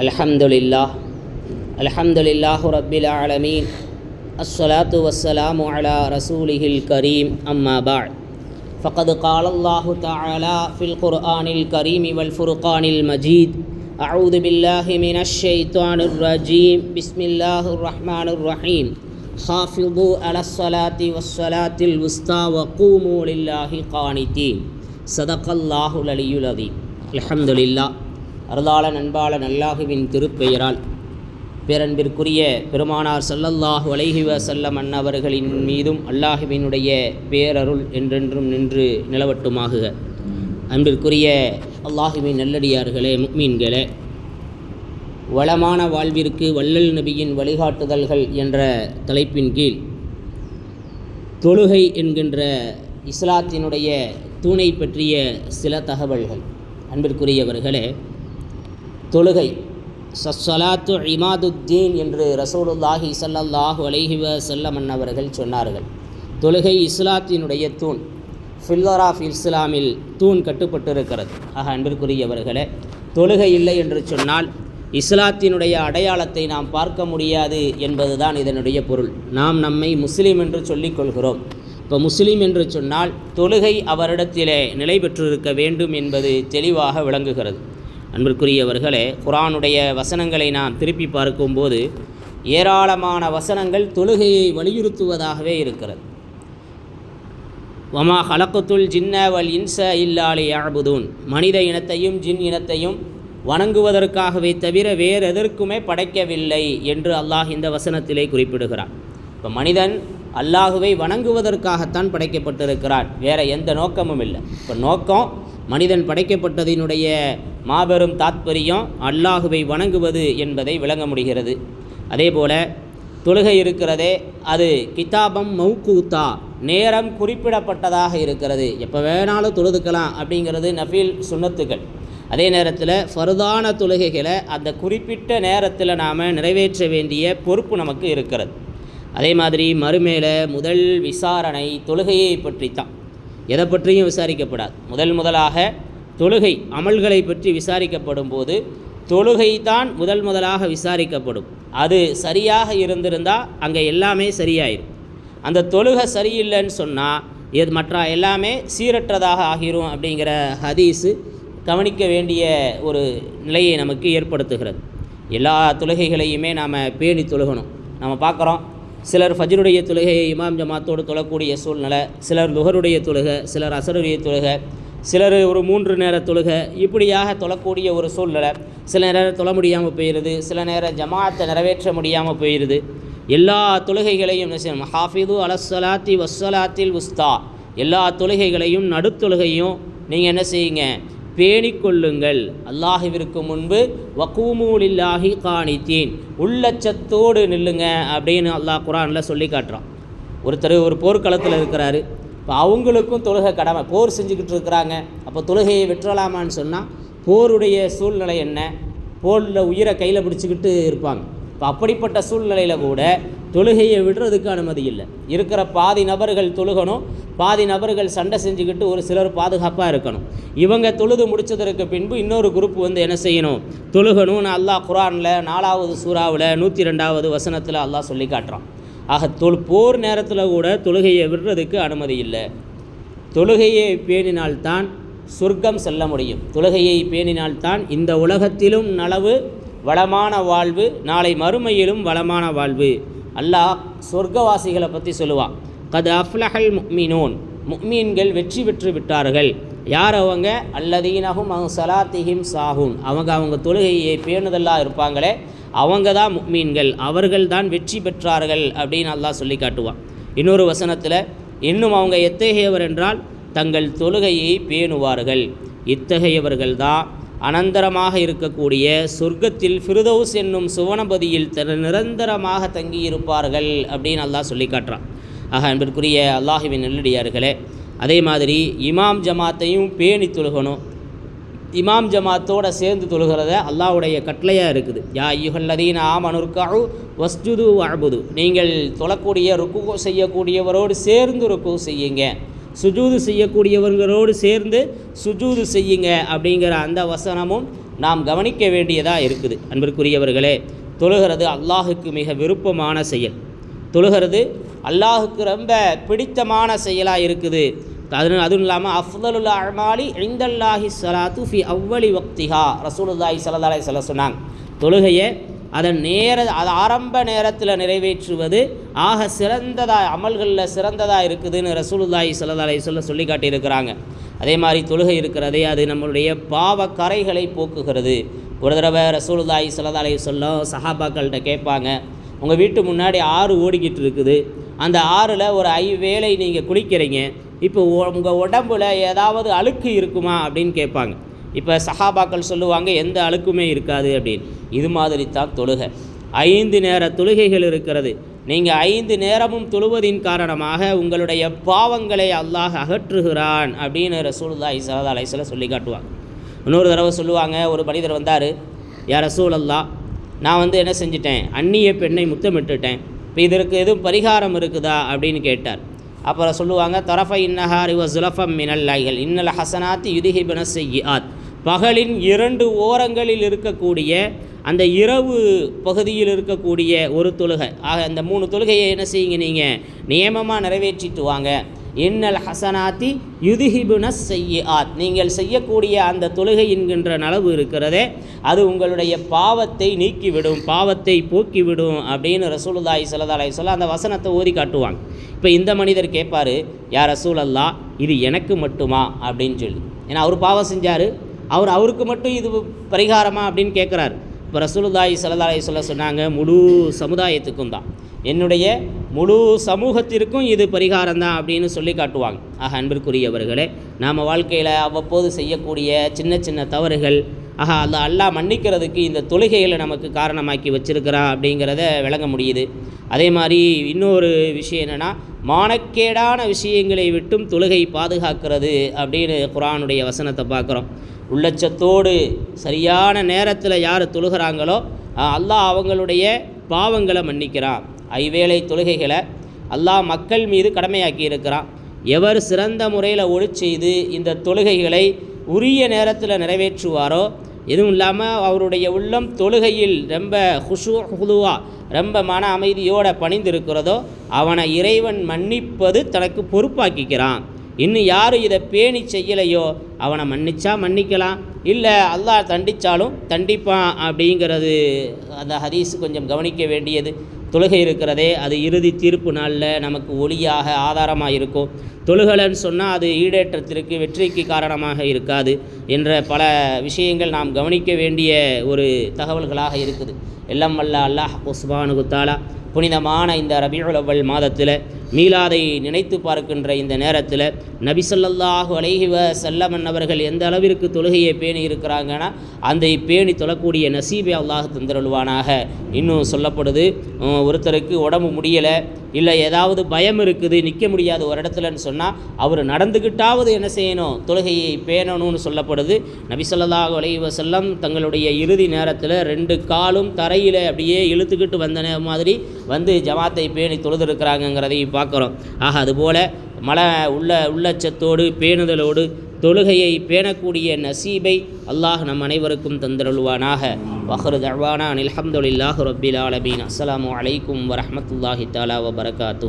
الحمد لله الحمد لله رب العالمين. الصلاة والسلام على رسوله الكريم. أما بعد. فقد قال الله تعالى في القرآن الكريم والفرقان المجيد أعوذ بالله من الشيطان الرجيم. بسم الله الرحمن الرحيم. حافظوا على الصلاة والصلاة الوسطى وقوموا لله قانتين. صدق الله العلي العظيم. الحمد لله அருளாள நண்பாள அல்லாஹுவின் திருப்பெயரால். பேரன்பிற்குரிய பெருமானார் சல்லல்லாஹு அலைஹி வஸல்லம் அன்னவர்களின் மீதும் அல்லாஹுவினுடைய பேரருள் என்றென்றும் நின்று நிலவட்டுமாகுக. அன்பிற்குரிய அல்லாஹுவின் நல்லடியார்களே முக்மீன்களே வளமான வாழ்விற்கு வள்ளல் நபியின் வழிகாட்டுதல்கள் என்ற தலைப்பின் கீழ் தொழுகை என்கின்ற இஸ்லாத்தினுடைய தூணை பற்றிய சில தகவல்கள். அன்பிற்குரியவர்களே தொழுகை. சஸ்ஸலாத்து இமாதுத்தீன் என்று ரசூலுல்லாஹி ஸல்லல்லாஹு அலைஹிவ வஸல்லம் அன்னவர்கள் சொன்னார்கள். தொழுகை இஸ்லாத்தினுடைய தூண். ஃபில்லர் ஆஃப் இஸ்லாமில் தூண் கட்டுப்பட்டிருக்கிறது. ஆக அன்பிற்குரியவர்களே தொழுகை இல்லை என்று சொன்னால் இஸ்லாத்தினுடைய அடையாளத்தை நாம் பார்க்க முடியாது என்பதுதான் இதனுடைய பொருள். நாம் நம்மை முஸ்லீம் என்று சொல்லிக் கொள்கிறோம். இப்போ முஸ்லீம் என்று சொன்னால் தொழுகை அவரிடத்திலே நிலை பெற்றிருக்க வேண்டும் என்பது தெளிவாக விளங்குகிறது. அன்பிற்குரியவர்களே குரானுடைய வசனங்களை நாம் திருப்பி பார்க்கும்போது ஏராளமான வசனங்கள் தொழுகையை வலியுறுத்துவதாகவே இருக்கிறது. வமா ஹலக்குத்துல் ஜின்ன வல் இன்ச இல்லாலி யாபுதூன் மனித இனத்தையும் ஜின் இனத்தையும் வணங்குவதற்காகவே தவிர வேறு எதற்குமே படைக்கவில்லை என்று அல்லாஹ் இந்த வசனத்திலே குறிப்பிடுகிறான். இப்போ மனிதன் அல்லாஹுவை வணங்குவதற்காகத்தான் படைக்கப்பட்டிருக்கிறான். வேறு எந்த நோக்கமும் இல்லை. இப்போ நோக்கம் மனிதன் படைக்கப்பட்டதினுடைய மாபெரும் தாத்பரியம் அல்லாஹுவை வணங்குவது என்பதை விளங்க முடிகிறது. அதேபோல தொழுகை இருக்கிறதே அது கிதாபம் மௌக்கூத்தா நேரம் குறிப்பிடப்பட்டதாக இருக்கிறது. எப்போ வேணாலும் தொழுதுக்கலாம் அப்படிங்கிறது நஃபீல் சுண்ணத்துக்கள். அதே நேரத்தில் ஃபருதான தொழுகைகளை அந்த குறிப்பிட்ட நேரத்தில் நாம் நிறைவேற்ற வேண்டிய பொறுப்பு நமக்கு இருக்கிறது. அதே மாதிரி மறுமேல முதல் விசாரணை தொழுகையை பற்றி தான் எதை பற்றியும் விசாரிக்கப்படாது. முதல் முதலாக தொழுகை அமல்களை பற்றி விசாரிக்கப்படும் போது தொழுகை தான் முதல் முதலாக விசாரிக்கப்படும். அது சரியாக இருந்திருந்தால் அங்கே எல்லாமே சரியாயிரும். அந்த தொழுகை சரியில்லைன்னு சொன்னால் எது மற்ற எல்லாமே சீரற்றதாக ஆகிரும் அப்படிங்கிற ஹதீஸு கவனிக்க வேண்டிய ஒரு நிலையை நமக்கு ஏற்படுத்துகிறது. எல்லா தொழுகைகளையுமே நாம் பேணி தொழுகணும். நம்ம பார்க்குறோம் சிலர் ஃபஜ்ருடைய தொழுகையை இமாம் ஜமாத்தோடு தொழக்கூடிய சூழ்நிலை சிலர் லுகருடைய தொழுகை சிலர் அசருடைய தொழுகை சிலர் ஒரு மூன்று நேர தொழுகை இப்படியாக தொழக்கூடிய ஒரு சூழ்நிலை. சில நேரம் தொழ முடியாமல் போயிடுது சில நேரம் ஜமாத்தை நிறைவேற்ற முடியாமல் போயிடுது எல்லா தொழுகைகளையும் ஹாஃபிது அலசலாத்தி வஸ்ஸலாத்தில் உஸ்தா. எல்லா தொழுகைகளையும் நடுத்தொழுகையும் நீங்கள் என்ன செய்யுங்க? பேணிக்கொள்ளுங்கள். அல்லாஹுவிற்கு முன்பு வக்கூமூலில்லாஹி காணித்தீன். உள்ளச்சத்தோடு நில்லுங்க அப்படின்னு அல்லாஹ் குரானில் சொல்லி காட்டுறான். ஒருத்தர் ஒரு போர்க்களத்தில் இருக்கிறாரு. இப்போ அவங்களுக்கும் தொழுகை கடமை. போர் செஞ்சுக்கிட்டு இருக்கிறாங்க. அப்போ தொழுகையை விட்டுறலாமான்னு சொன்னால் போருடைய சூழ்நிலை என்ன? போரில் உயிரை கையில் பிடிச்சிக்கிட்டு இருப்பாங்க. இப்போ அப்படிப்பட்ட சூழ்நிலையில் கூட தொழுகையை விடுறதுக்கு அனுமதி இல்லை. இருக்கிற பாதி நபர்கள் தொழுகணும் பாதி நபர்கள் சண்டை செஞ்சுக்கிட்டு ஒரு சிலர் பாதுகாப்பாக இருக்கணும். இவங்க தொழுது முடித்ததற்கு பின்பு இன்னொரு குரூப் வந்து என்ன செய்யணும்? தொழுகணும்னு அல்லாஹ் குரானில் நாலாவது சூறாவில் நூற்றி ரெண்டாவது வசனத்தில் அல்லாஹ் சொல்லி காட்டுறான். ஆக தொல் போர் நேரத்தில் கூட தொழுகையை விடுறதுக்கு அனுமதி இல்லை. தொழுகையை பேணினால்தான் சொர்க்கம் செல்ல முடியும். தொழுகையை பேணினால்தான் இந்த உலகத்திலும் நலவு வளமான வாழ்வு நாளை மறுமையிலும் வளமான வாழ்வு. அல்லாஹ் சொர்க்கவாசிகளை பற்றி சொல்லுவான் கது அஃப்லஹல் முக்மினோன். முக்மீன்கள் வெற்றி பெற்று விட்டார்கள். யார் அவங்க? அல்லதீனகும் அவங்க சலாத்திஹிம் சாஹூன். அவங்க அவங்க தொழுகையை பேணுதலாக இருப்பாங்களே அவங்க தான் முக்மீன்கள். அவர்கள் தான் வெற்றி பெற்றார்கள் அப்படின்னு அல்லாஹ் சொல்லி காட்டுவான். இன்னொரு வசனத்தில் இன்னும் அவங்க எத்தகையவர் என்றால் தங்கள் தொழுகையை பேணுவார்கள். இத்தகையவர்கள் தான் அனந்தரமாக இருக்கக்கூடிய சொர்க்கத்தில் ஃபிருதௌஸ் என்னும் சுவனபதியில் நிரந்தரமாக தங்கியிருப்பார்கள் அப்படின்னு அல்லாஹ் சொல்லி காட்டுறான் ஆக அன்பிற்குரிய அல்லாஹுவின் நெல்லடியார்களே அதே மாதிரி இமாம் ஜமாத்தையும் பேணி தொழுகணும். இமாம் ஜமாத்தோடு சேர்ந்து தொழுகிறத அல்லாஹ்வுடைய கட்டளையாக இருக்குது. யா யுகல்லதீன் ஆமனுர்காவு வஸ்ஜுது வாழ்புது நீங்கள் தொழக்கூடிய ருக்கு செய்யக்கூடியவரோடு சேர்ந்து ருக்கு செய்யுங்க. சுஜூது செய்யக்கூடியவர்களோடு சேர்ந்து சுஜூது செய்யுங்க அப்படிங்கிற அந்த வசனமும் நாம் கவனிக்க வேண்டியதாக இருக்குது. அன்பிற்குரியவர்களே தொழுகிறது அல்லாஹுக்கு மிக விருப்பமான செயல். தொழுகிறது அல்லாஹுக்கு ரொம்ப பிடித்தமான செயலாக இருக்குது. அது அதுவும் இல்லாமல் அஃதலுல் அமாலி இந்தல்லாஹி சலாத்து ஃபி அவ்வளி வக்திஹா. ரசூலுல்லாஹி ஸல்லல்லாஹு சொல்ல சொன்னாங்க. தொழுகையை அதன் நேர அது ஆரம்ப நேரத்தில் நிறைவேற்றுவது ஆக சிறந்ததாக அமல்களில் சிறந்ததாக இருக்குதுன்னு ரசூலுல்லாஹி ஸல்லல்லாஹு சொல்ல சொல்லி காட்டியிருக்கிறாங்க. அதே மாதிரி தொழுகை இருக்கிறதே அது நம்மளுடைய பாவ கரைகளை போக்குகிறது. ஒரு தடவை ரசூலுல்லாஹி ஸல்லல்லாஹு சொல்ல சஹாபாக்கள்கிட்ட கேட்பாங்க உங்கள் வீட்டு முன்னாடி ஆறு ஓடிக்கிட்டு இருக்குது. அந்த ஆறில் ஒரு ஐ வேலை நீங்கள் குளிக்கிறீங்க. இப்போ உங்கள் உடம்புல ஏதாவது அழுக்கு இருக்குமா? அப்படின்னு கேட்பாங்க. இப்போ சஹாபாக்கள் சொல்லுவாங்க எந்த அழுக்குமே இருக்காது அப்படின்னு. இது மாதிரி தான் தொழுகை. ஐந்து நேர தொழுகைகள் இருக்கிறது. நீங்கள் ஐந்து நேரமும் தொழுவதின் காரணமாக உங்களுடைய பாவங்களை அல்லாஹ் அகற்றுகிறான் அப்படின்னு ரசூலுல்லாஹி ஸல்லல்லாஹு அலைஹி சொல்லி காட்டுவாங்க. இன்னொரு தடவை சொல்லுவாங்க ஒரு மனிதர் வந்தார் யார் ரசூலல்லா நான் வந்து என்ன செஞ்சிட்டேன்? அந்நிய பெண்ணை முத்தமிட்டுட்டேன். இப்போ இதற்கு எதுவும் பரிகாரம் இருக்குதா? அப்படின்னு கேட்டார். அப்புறம் சொல்லுவாங்க தரஃப இன்னஹார் இவ சுலஃபம் மினல்லாய்கள் இன்னல் ஹசனாத் யுதிஹிபன செய்யாத் பகலின் இரண்டு ஓரங்களில் இருக்கக்கூடிய அந்த இரவு பகுதியில் இருக்கக்கூடிய ஒரு தொழுகை. ஆக அந்த மூணு தொழுகையை என்ன செய்யுங்க நீங்கள் நியமமாக நிறைவேற்றிட்டு வாங்க. இன்னல் ஹசனாத்தி யுதிஹிபுன செய்யாத் நீங்கள் செய்யக்கூடிய அந்த தொழுகை என்கின்ற நலவு இருக்கிறதே அது உங்களுடைய பாவத்தை நீக்கிவிடும் பாவத்தை போக்கிவிடும் அப்படின்னு ரசூலுல்லாஹி ஸல்லல்லாஹு சொல்ல அந்த வசனத்தை ஓதி காட்டுவாங்க. இப்போ இந்த மனிதர் கேட்பார் யார் ரசூல் அல்லா இது எனக்கு மட்டுமா? அப்படின்னு சொல்லி. ஏன்னா அவர் பாவம் செஞ்சார் அவர் அவருக்கு மட்டும் இது பரிகாரமா அப்படின்னு கேட்குறாரு இப்போ ரசூலுதாய் ஸல்லல்லாஹு அலைஹி சொன்னாங்க முழு சமுதாயத்துக்கும் தான். என்னுடைய முழு சமூகத்திற்கும் இது பரிகாரம் தான் அப்படின்னு சொல்லி காட்டுவாங்க. ஆக அன்பிற்குரியவர்களே நாம் வாழ்க்கையில் அவ்வப்போது செய்யக்கூடிய சின்ன சின்ன தவறுகள் ஆஹா அந்த அல்லாஹ் மன்னிக்கிறதுக்கு இந்த தொழுகைகளை நமக்கு காரணமாக்கி வச்சிருக்கிறான் அப்படிங்கிறத விளங்க முடியுது. அதே மாதிரி இன்னொரு விஷயம் என்னென்னா மானக்கேடான விஷயங்களை விட்டும் தொழுகை பாதுகாக்கிறது அப்படின்னு குரானுடைய வசனத்தை பார்க்குறோம். உள்ளச்சத்தோடு சரியான நேரத்தில் யார் தொழுகிறாங்களோ அல்லாஹ் அவங்களுடைய பாவங்களை மன்னிக்கிறான். ஐவேளை தொழுகைகளை அல்லாஹ் மக்கள் மீது கடமையாக்கி இருக்கிறான். எவர் சிறந்த முறையில் ஒளி செய்து இந்த தொழுகைகளை உரிய நேரத்தில் நிறைவேற்றுவாரோ எதுவும் இல்லாமல் அவருடைய உள்ளம் தொழுகையில் ரொம்ப ஹுஷு ஹுதுவா ரொம்ப மன அமைதியோடு பணிந்திருக்கிறதோ அவனை இறைவன் மன்னிப்பது தனக்கு பொறுப்பாக்கிக்கிறான். இன்னும் யார் இதை பேணி செய்யலையோ அவனை மன்னிச்சா மன்னிக்கலாம். இல்லை அல்லாஹ் தண்டித்தாலும் தண்டிப்பான் அப்படிங்கிறது அந்த ஹதீஸ் கொஞ்சம் கவனிக்க வேண்டியது. தொழுகை இருக்கிறதே அது இறுதி தீர்ப்பு நாளில் நமக்கு ஒளியாக ஆதாரமாக இருக்கும். தொழுகலன்னு சொன்னால் அது ஈடேற்றத்திற்கு வெற்றிக்கு காரணமாக இருக்காது என்ற பல விஷயங்கள் நாம் கவனிக்க வேண்டிய ஒரு தகவல்களாக இருக்குது. எல்லாம் வல்ல அல்லாஹ் உஸ்மானு குத்தாலா புனிதமான இந்த ரபியுலவல் மாதத்தில் மீலாதை நினைத்து பார்க்கின்ற இந்த நேரத்தில் நபிசல்லாஹு அலைஹிவ செல்லமன் அவர்கள் எந்த அளவிற்கு தொழுகையை பேணி இருக்கிறாங்கன்னா அந்த பேணி தொழக்கூடிய நசீபை அல்லாஹ் தந்திரழுவானாக இன்னும் சொல்லப்படுது ஒருத்தருக்கு உடம்பு முடியலை இல்லை ஏதாவது பயம் இருக்குது நிற்க முடியாது ஒரு இடத்துலன்னு சொன்னால் அவர் நடந்துக்கிட்டாவது என்ன செய்யணும்? தொழுகையை பேணணும்னு சொல்லப்படுது. நபிசல்லாஹு ஸல்லல்லாஹு செல்லம் தங்களுடைய இறுதி நேரத்தில் ரெண்டு காலும் தரையில் அப்படியே இழுத்துக்கிட்டு வந்த மாதிரி வந்து ஜமாத்தை பேணி தொழுதிருக்கிறாங்கங்கிறதையும் பார்க்குறோம். ஆக அதுபோல் மல உள்ள உள்ளச்சத்தோடு பேணுதலோடு தொழுகையை பேணக்கூடிய நசீபை அல்லாஹ் நம் அனைவருக்கும் தந்தருள்வானாக. வஹரு தழ்வானா அல்ஹம்துலில்லாஹு ரபில் ஆலமீன். அஸ்லாம் அலைக்கும் வரமத்துல்லாஹி தாலா வபரகாத்து